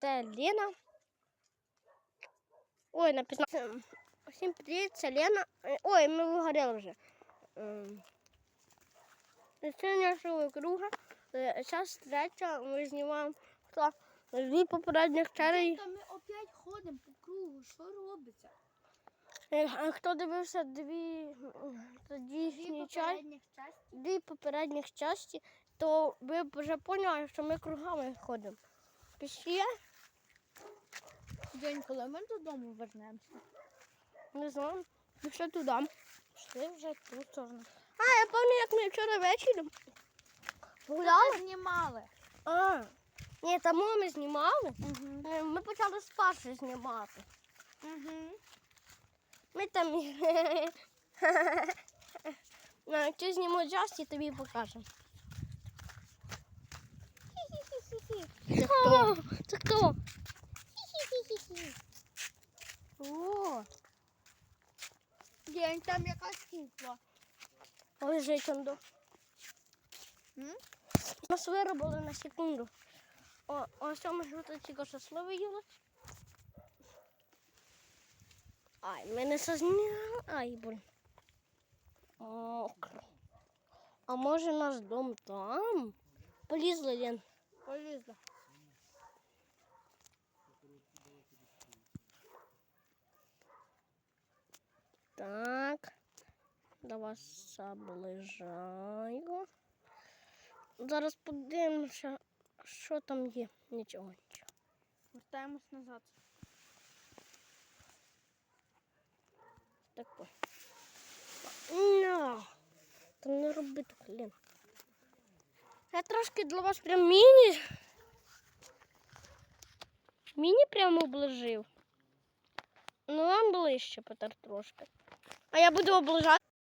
Це Лена. Ой, написано. Всім привіт, це Лена. Е, Ой, ми вигорели вже. Ем, Це нашого круга. Зараз третя, ми знімаємо хто дві попередніх серій. Ми опять ходимо по кругу, що робиться? Е, Хто дивився дві м, тодішні чай, дві попередніх часті, то ви вже поняли, що ми кругами ходимо. Пішли? День, коли ми додому вернемося. Не знаю. Пішли туди. Пішли вже ту сторону. А, я пам'ятаю, як ми вчора ввечері гуляли. знімали. А, ні, тому ми знімали. Угу. Ми почали спершу знімати. Угу. Ми там. Ну, Якщо зніму часті, тобі покажемо. Це хто? Це хто? О, День, там якась кукла. лежить. М? Нас виробили на секунду. О, ось ми тут тільки що слово їли. Ай, мене созняли. Ай, блін. Мокро. А може наш дом там? Полізли, Лен. Полізла. Так. До вас заближаю. Зараз подивимося, що там є. Нічого, нічого. Вертаємось назад. Так. No. Там не роби так, Лен. Я трошки для вас прям міні. Міні прямо оближив. Ближче, Петер, трошки. А я буду оближати.